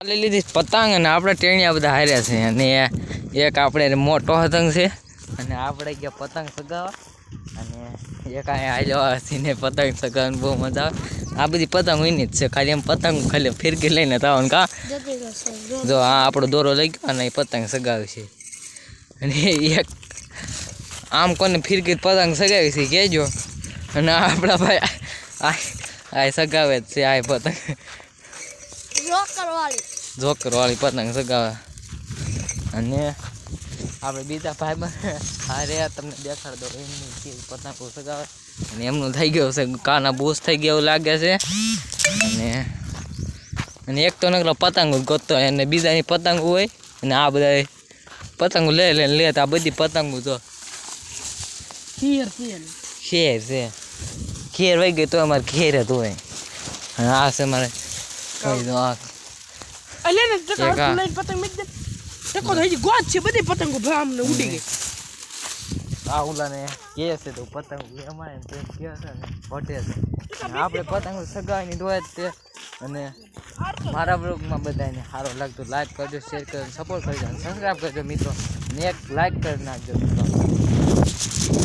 લઈ લીધી પતંગ અને આપણે ટેણિયા બધા હાર્યા છે. અને એક આપણે મોટો પતંગ છે. અને આપણે ગયા પતંગ સગાવવા. અને એક અહીંયા હાલ્યો હસીને પતંગ સગાવવાની બહુ મજા આવે. આ બધી પતંગ હોય જ છે. ખાલી એમ પતંગ ખાલી ફિરકી લઈને થવાનું કા? જો આ આપણો દોરો લઈ ગયો અને એ પતંગ સગાવે છે. અને એક આમ કોને ફિરકી પતંગ સગાવી છે કહેજો અને આપણા ભાઈ આ સગાવે જ છે આ પતંગ. જોકર વાળી પતંગ સગાવે. અને આપણે બીજા ભાઈ હારે તમને દેખાડ દો એમની પતંગો સગાવે. અને એમનું થઈ ગયું છે કાના બોસ થઈ ગયા એવું લાગે છે. અને અને એક તો નકરો પતંગ ગોતતો હોય અને બીજાની પતંગ હોય અને આ બધા પતંગો લઈ લઈને લે આ બધી પતંગો જો. ખેર છે. ખેર વહી ગઈ તો અમારે ખેર જ હોય. અને આ છે મારે કઈ દો આ અલે ને ટકા. લઈને પતંગ દે ટકો તો હજી ગોત છે બધી પતંગો ભામને ઉડી ગઈ આ ઓલાને કહે છે તો પતંગ એમાં એમ કે છે ને છે આપણે પતંગ સગાવાની દોય તે અને મારા બ્લોગમાં બધાને સારો લાગતો લાઈક કરજો શેર કરજો સપોર્ટ કરજો સબસ્ક્રાઈબ કરજો મિત્રો ને એક લાઈક કરી નાખજો મિત્રો